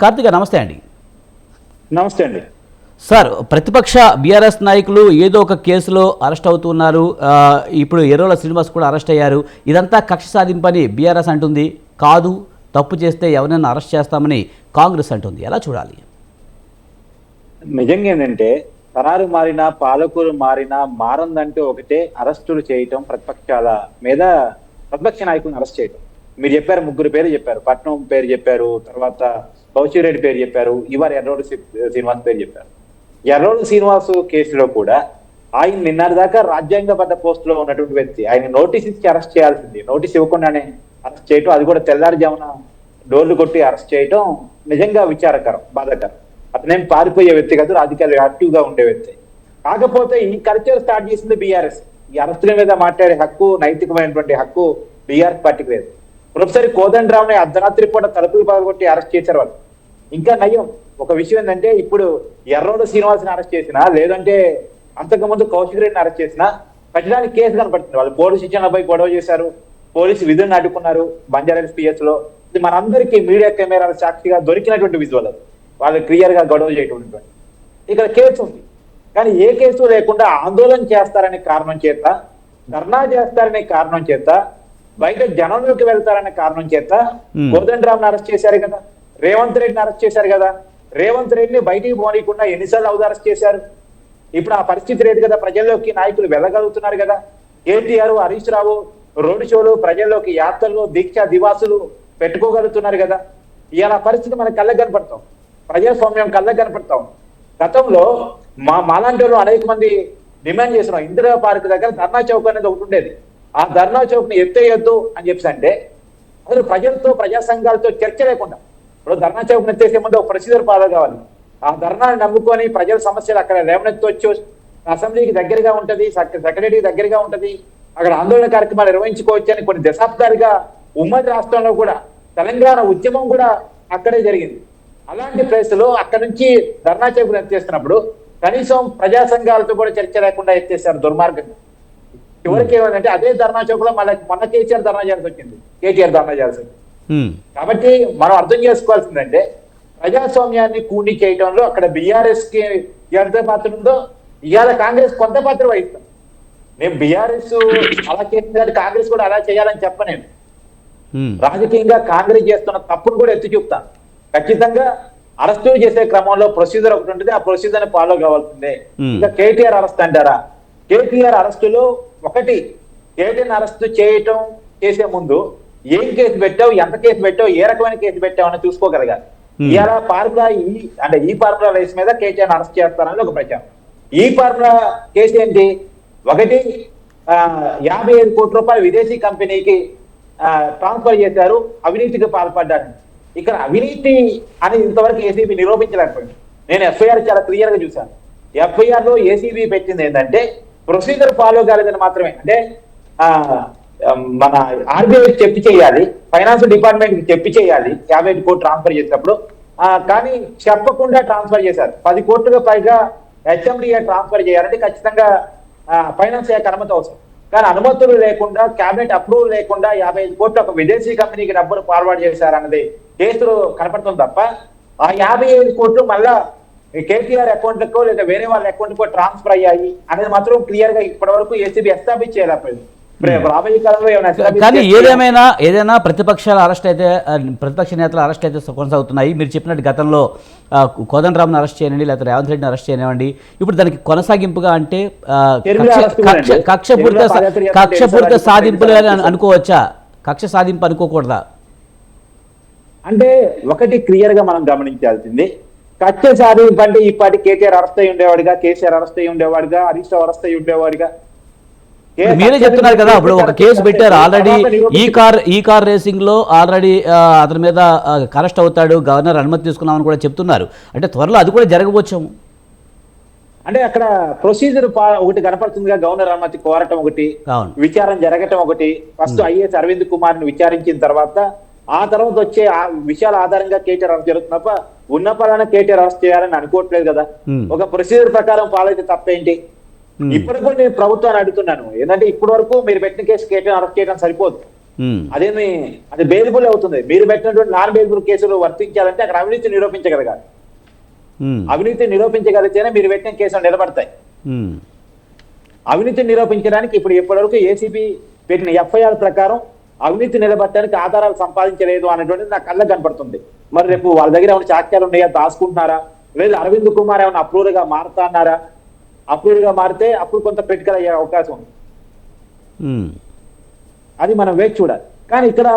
కార్తిక నమస్తే అండి. నమస్తే అండి. సార్ ప్రతిపక్ష బీఆర్ఎస్ నాయకులు ఏదో ఒక కేసులో అరెస్ట్ అవుతున్నారు. ఇప్పుడు ఎర్రోల శ్రీనివాస్ కూడా అరెస్ట్ అయ్యారు. ఇదంతా కక్ష సాధింపని బీఆర్ఎస్ అంటుంది. కాదు తప్పు చేస్తే ఎవరైనా అరెస్ట్ చేస్తామని కాంగ్రెస్ అంటుంది. ఎలా చూడాలి? నిజంగా ఏంటంటే తరాలు మారినా పాలకులు మారినా మారందంటే ఒకటే అరెస్టులు చేయటం ప్రతిపక్షాల మీద ప్రతిపక్ష నాయకులను అరెస్ట్ చేయటం. మీరు చెప్పారు ముగ్గురు పేరు చెప్పారు. పట్నం పేరు చెప్పారు తర్వాత కౌశిరెడ్డి పేరు చెప్పారు ఇవాళ ఎర్రోడు శ్రీనివాస్ పేరు చెప్పారు. ఎర్రోడు శ్రీనివాస్ కేసులో కూడా ఆయన నిన్నటి దాకా రాజ్యాంగబద్ధ పోస్టులో ఉన్నటువంటి వ్యక్తి. ఆయన నోటీస్ ఇచ్చి అరెస్ట్ చేయాల్సింది. నోటీస్ ఇవ్వకుండానే అరెస్ట్ చేయటం అది కూడా తెల్లారుజామున డోర్లు కొట్టి అరెస్ట్ చేయటం నిజంగా విచారకరం బాధాకరం. అతనేం పారిపోయే వ్యక్తి కాదు రాజకీయాలు యాక్టివ్గా ఉండే వ్యక్తి. కాకపోతే ఈ కల్చర్ స్టార్ట్ చేసింది బీఆర్ఎస్. ఈ అరెస్టుల మీద మాట్లాడే హక్కు నైతికమైనటువంటి హక్కు బీఆర్ఎస్ పార్టీకి లేదు. మరొకసారి కోదండరావుని అర్ధరాత్రి పూట తలుపులు పగలగొట్టి అరెస్ట్ చేశారు వాళ్ళు. ఇంకా నయం. ఒక విషయం ఏంటంటే ఇప్పుడు ఎర్రోడు శ్రీనివాస్ని అరెస్ట్ చేసినా లేదంటే అంతకుముందు కౌశిక్ రెడ్డిని అరెస్ట్ చేసినా పెట్టడానికి కేసు కనపడుతుంది. వాళ్ళు పోలీసు శిక్షణపై గొడవ చేశారు పోలీసు విధులను అడ్డుకున్నారు బంజారా పిఎస్లో ఇది మనందరికీ మీడియా కెమెరాల సాక్షిగా దొరికినటువంటి విజువల్ అది. వాళ్ళు క్లియర్గా గొడవ చేయటువంటి ఇక్కడ కేసు ఉంది. కానీ ఏ కేసు లేకుండా ఆందోళన చేస్తారనే కారణం చేత ధర్నా చేస్తారనే కారణం చేత బయట జనంలోకి వెళ్తారనే కారణం చేత. కోదండరామ్ని అరెస్ట్ చేశారు కదా రేవంత్ రెడ్డిని అరెస్ట్ చేశారు కదా రేవంత్ రెడ్డిని బయటికి పోనీయకుండా ఎన్నిసార్లు అవుదు అరెస్ట్ చేశారు? ఇప్పుడు ఆ పరిస్థితి లేదు కదా ప్రజల్లోకి నాయకులు వెళ్ళగలుగుతున్నారు కదా. కేటీఆర్ హరీష్ రావు రోడ్డు షోలు ప్రజల్లోకి యాత్రలు దీక్ష దివాసులు పెట్టుకోగలుగుతున్నారు కదా. ఇవాళ పరిస్థితి మన కళ్ళకు కనపడతాం. ప్రజాస్వామ్యం కళ్ళకు కనపడతాం. గతంలో మా మాలాంటి వాళ్ళు అనేక మంది డిమాండ్ చేస్తున్నాం. ఇందిరా పార్క్ దగ్గర ధర్నా చౌక్ అనేది ఒకటి ఉండేది. ఆ ధర్నా చౌక్ని ఎత్తేయొద్దు అని చెప్పేసి అంటే అసలు ప్రజలతో ప్రజా సంఘాలతో చర్చ లేకుండా ఇప్పుడు ధర్నా చౌక్ ఎత్తేసే ముందు ఒక ప్రొసీజర్ ఫాలో కావాలి. ఆ ధర్నాన్ని నమ్ముకొని ప్రజల సమస్యలు అక్కడ లేవనెత్తవచ్చు అసెంబ్లీకి దగ్గరగా ఉంటుంది సెక్రటరీకి దగ్గరగా ఉంటుంది అక్కడ ఆందోళన కార్యక్రమాలు నిర్వహించుకోవచ్చు అని కొన్ని దశాబ్దాలుగా ఉమ్మడి రాష్ట్రంలో కూడా తెలంగాణ ఉద్యమం కూడా అక్కడే జరిగింది. అలాంటి ప్లేస్లో అక్కడ నుంచి ధర్నా చౌక్ ఎత్తేస్తున్నప్పుడు కనీసం ప్రజా సంఘాలతో కూడా చర్చ లేకుండా ఎత్తేసారు దుర్మార్గంగా. చివరికి ఏమంటే అదే ధర్నా చౌక్లో మళ్ళీ మొన్న కేసీఆర్ ధర్నా చేయాల్సి వచ్చింది. కేటీఆర్ ధర్నా చేయాల్సి. కాబట్టి మనం అర్థం చేసుకోవాల్సిందంటే ప్రజాస్వామ్యాన్ని కూని చేయడంలో అక్కడ బీఆర్ఎస్కి ఎంత పాత్ర ఉందో ఇవాళ కాంగ్రెస్ కొంత పాత్ర వహిస్తాం నేను బీఆర్ఎస్ అలా చేసినట్టు కాంగ్రెస్ కూడా అలా చేయాలని చెప్పనేను. రాజకీయంగా కాంగ్రెస్ చేస్తున్న తప్పును కూడా ఎత్తి చూపుతాను ఖచ్చితంగా అరెస్టులు చేసే క్రమంలో ప్రొసీజర్ ఒకటి ఉంటుంది ఆ ప్రొసీజర్ని ఫాలో కావాల్సిందే. ఇంకా కేటీఆర్ అరెస్ట్ అంటారా? కేటీఆర్ అరెస్టులో ఒకటి కేటీఆర్ అరెస్ట్ చేయటం చేసే ముందు ఏం కేసు పెట్టావు ఎంత కేసు పెట్టావు ఏ రకమైన కేసు పెట్టావు అని చూసుకోగలగాలి. ఇవాళ ఫార్ములా ఈ అంటే ఈ ఫార్ములా రేస్ మీద కేటీఆర్ అరెస్ట్ చేస్తారని ఒక ప్రచారం. ఈ ఫార్ములా కేసు ఏంటి? ఒకటి ఆ, యాభై ఐదు కోట్ల రూపాయలు విదేశీ కంపెనీకి ట్రాన్స్ఫర్ చేశారు అవినీతికి పాల్పడ్డారు. ఇక్కడ అవినీతి అని ఇంతవరకు ఏసీబీ నిరూపించలేకపోయింది. నేను ఎఫ్ఐఆర్ చాలా క్లియర్గా చూశాను. ఎఫ్ఐఆర్లో ఏసీబీ పెట్టింది ఏంటంటే ప్రొసీజర్ ఫాలో కాలేదని మాత్రమే. అంటే మన ఆర్బీఐ చెప్పి చేయాలి ఫైనాన్స్ డిపార్ట్మెంట్కి చెప్పి చేయాలి యాభై ఐదు కోట్లు ట్రాన్స్ఫర్ చేసినప్పుడు. కానీ చెప్పకుండా ట్రాన్స్ఫర్ చేశారు. పది కోట్లుగా పైగా హెచ్ఎండిఏ ట్రాన్స్ఫర్ చేయాలంటే ఖచ్చితంగా ఫైనాన్స్ శాఖ అనుమతి అవసరం. కానీ అనుమతులు లేకుండా క్యాబినెట్ అప్రూవల్ లేకుండా యాభై ఐదు కోట్లు ఒక విదేశీ కంపెనీకి డబ్బులు ఫార్వర్డ్ చేశారన్నది కేసులు కనపడుతుంది తప్ప ఆ యాభై ఐదు కోట్లు మళ్ళా కేటీఆర్ అకౌంట్లకో లేదా వేరే వాళ్ళ అకౌంట్కో ట్రాన్స్ఫర్ అయ్యాయి అనేది మాత్రం క్లియర్గా ఇప్పటి వరకు ఏసీబీ ఎస్టాబ్లిష్ చేయలేకపోయింది. establish కానీ ఏదేమైనా ఏదైనా ప్రతిపక్షాల అరెస్ట్ అయితే ప్రతిపక్ష నేతల అరెస్ట్ అయితే కొనసాగుతున్నాయి. మీరు చెప్పినట్టు గతంలో కోదండరామ్ని అరెస్ట్ చేయనండి లేకపోతే రేవంత్ రెడ్డిని అరెస్ట్ చేయనివ్వండి. ఇప్పుడు దానికి కొనసాగింపుగా అంటే. కక్షపూరిత కక్షపూరిత సాధింపులు? అనుకోవచ్చా? కక్ష సాధింపు అనుకోకూడదా? అంటే ఒకటి క్లియర్గా మనం గమనించాల్సింది కక్ష సాధింపు అంటే ఈ పాటి కేటీఆర్ అరెస్ట్ అయి ఉండేవాడిగా కేసీఆర్ అరెస్ట్ అయి ఉండేవాడిగా హరీష్ రావు అరెస్ట్ అయి ఉండేవాడిగా మీరే చెప్తున్నారు కదా ఇప్పుడు ఒక కేసు పెట్టారు. ఆల్రెడీ ఈ. కార్ ఈ కార్ రేసింగ్లో ఆల్రెడీ అతని మీద అరెస్ట్ అవుతాడు. గవర్నర్ అనుమతి తీసుకున్నామని కూడా చెప్తున్నారు. అంటే త్వరలో అది కూడా జరగవచ్చేమో అంటే అక్కడ ప్రొసీజర్ ఒకటి కనపడుతుందిగా గవర్నర్ అనుమతి కోరటం ఒకటి విచారణ జరగటం ఒకటి. ఫస్ట్ ఐఏఎస్ అరవింద్ కుమార్ని విచారించిన తర్వాత ఆ తర్వాత వచ్చే ఆ విషయాల ఆధారంగా కేటీఆర్ అరెస్ట్ జరుగుతుంది తప్ప ఉన్న పలానా కేటీఆర్ అరెస్ట్ చేయాలని అనుకోవట్లేదు కదా. Hmm. ఒక ప్రొసీజర్ ప్రకారం ఫాలో అయితే తప్పేంటి? Hmm. ఇప్పటికి కూడా నేను ప్రభుత్వాన్ని అడుగుతున్నాను. ఏంటంటే ఇప్పటి వరకు మీరు పెట్టిన కేసు కేటీఆర్ అరెస్ట్ చేయడం సరిపోదు. ఉమ్, అదేమి అది బెయిలబుల్ అవుతుంది. మీరు పెట్టినటువంటి నాన్ బెయిలబుల్ కేసులు వర్తించాలంటే అక్కడ అవినీతి నిరూపించగలగాలి. అవినీతి నిరూపించగలిగితేనే మీరు పెట్టిన కేసులు నిలబడతాయి. అవినీతి నిరూపించడానికి ఇప్పుడు ఇప్పటివరకు ఏసీబీ పెట్టిన ఎఫ్ఐఆర్ ప్రకారం అవినీతి నిలబట్టడానికి ఆధారాలు సంపాదించలేదు అనేటువంటిది నాకు కళ్ళకు కనపడుతుంది. మరి రేపు వాళ్ళ దగ్గర ఏమైనా చాక్యాలు ఉన్నాయా? దాచుకుంటున్నారా? లేదు అరవింద్ కుమార్ ఏమైనా అప్రూవర్గా మారుతా అన్నారా? అప్రూవర్గా మారితే అప్పుడు కొంత క్రిటికల్ అయ్యే అవకాశం ఉంది. అది మనం వేచి చూడాలి. కానీ ఇక్కడ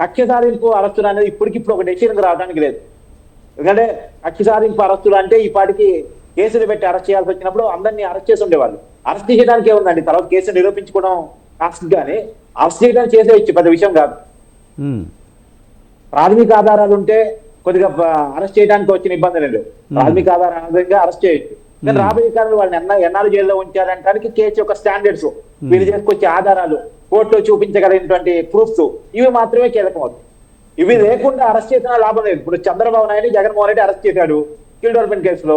కక్ష సాధింపు అరెస్టులు అనేది ఇప్పటికిప్పుడు ఒక డెసిషన్ రావడానికి లేదు. ఎందుకంటే కక్ష సాధింపు అరెస్టులు అంటే ఈ పాటికి కేసులు పెట్టి అరెస్ట్ చేయాల్సి వచ్చినప్పుడు అందరినీ అరెస్ట్ చేసి ఉండేవాళ్ళు. అరెస్ట్ చేయడానికి ఏముందండి? తర్వాత కేసు నిరూపించుకోవడం అరెస్ట్ చేయడానికి చేసేయచ్చు పెద్ద విషయం కాదు. ప్రాథమిక ఆధారాలు ఉంటే కొద్దిగా అరెస్ట్ చేయడానికి వచ్చిన ఇబ్బంది లేదు ప్రాథమిక ఆధారం ఆధారంగా అరెస్ట్ చేయొచ్చు. కానీ రాబోయే కాలంలో వాళ్ళని ఎన్న ఎన్నాళ్ళు జైల్లో ఉంచారంటానికి కేసు యొక్క స్టాండర్డ్స్ వీళ్ళు చేసుకొచ్చే ఆధారాలు కోర్టులో చూపించగలిగినటువంటి ప్రూఫ్స్ ఇవి మాత్రమే కీలకం అవుతాయి. ఇవి లేకుండా అరెస్ట్ చేసినా లాభం లేదు. ఇప్పుడు చంద్రబాబు నాయుడు జగన్మోహన్ రెడ్డి అరెస్ట్ చేశాడు స్కిల్ డెవలప్మెంట్ కేసులో.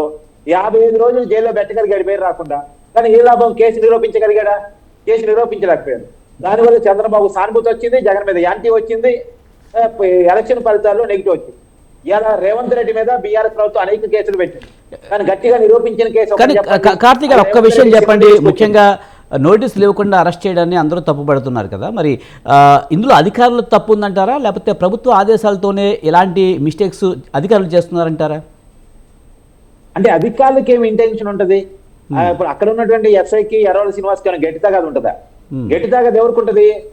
యాభై ఐదు రోజులు జైల్లో పెట్టగలిగాడు పేరు రాకుండా. కానీ ఏ లాభం? కేసు నిరూపించగలిగాడా? కేసు నిరూపించలేకపోయాడు దానివల్ల చంద్రబాబు సానుభూతి వచ్చింది జగన్ మీద యాంటీ వచ్చింది ఎలక్షన్ ఫలితాల్లో నెగిటివ్ వచ్చింది. ఇలా రేవంత్ రెడ్డి మీద బీఆర్ఎస్ ప్రభుత్వం అనేక కేసులు పెట్టింది. కానీ గట్టిగా నిరూపించిన కేసు కార్తీక్ గారు ఒక్క విషయం చెప్పండి. ముఖ్యంగా నోటీసులు ఇవ్వకుండా అరెస్ట్ చేయడాన్ని అందరూ తప్పుపడుతున్నారు కదా. మరి ఇందులో అధికారులు తప్పు ఉందంటారా? లేకపోతే ప్రభుత్వ ఆదేశాలతోనే ఇలాంటి మిస్టేక్స్ అధికారులు చేస్తున్నారంటారా? అంటే అధికారులకి ఏమి ఇంటెన్షన్ ఉంటది? ఇప్పుడు అక్కడ ఉన్నటువంటి ఎస్ఐకి ఎర్రవల శ్రీనివాస్ కానీ గట్టి తాగదు ఉంటుందా? Hmm. గట్టి తాగదు ఎవరికి ఉంటది?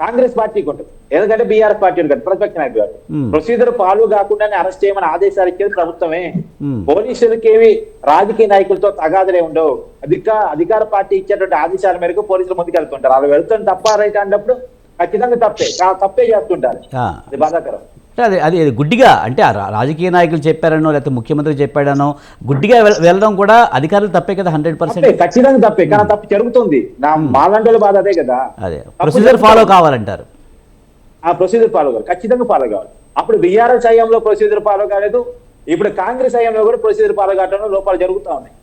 కాంగ్రెస్ పార్టీకి ఉంటుంది. ఎందుకంటే బీఆర్ఎస్ పార్టీ ఉంటుంది ప్రతిపక్ష నాయకుడు గారు. Hmm. ప్రొసీజర్ ఫాలో కాకుండానే అరెస్ట్ చేయమని ఆదేశాలు ఇచ్చేది ప్రభుత్వమే. Hmm. పోలీసులకి ఏవి రాజకీయ నాయకులతో తగాదులే ఉండవు. అధిక అధికార పార్టీ ఇచ్చేటువంటి ఆదేశాల మేరకు పోలీసులు ముందుకెళ్తుంటారు వాళ్ళు వెళ్తున్న తప్ప రైట్ అన్నప్పుడు ఖచ్చితంగా తప్పే. కా- తప్పే చేస్తుంటారు. అది బాధాకరం. అది అది అది గుడ్డిగా అంటే రాజకీయ నాయకులు చెప్పారనో లేకపోతే ముఖ్యమంత్రి చెప్పాడనో గుడ్డిగా వెళ్ళడం కూడా అధికారులు తప్పే కదా హండ్రెడ్ పర్సెంట్ ఖచ్చితంగా తప్పే కానీ తప్పు జరుగుతుంది. నా మాలంటోళ్ళ బాధ అదే కదా. అదే ప్రొసీజర్. ఫాలో కావాలంటారు. ఆ ప్రొసీజర్ ఫాలో కావాలి ఖచ్చితంగా ఫాలో కావాలి. అప్పుడు బీఆర్ఎస్ హయాంలో ప్రొసీజర్ ఫాలో కాలేదు ఇప్పుడు కాంగ్రెస్ హయాంలో కూడా ప్రొసీజర్ ఫాలో కావడంలో లోపాలు జరుగుతా ఉన్నాయి.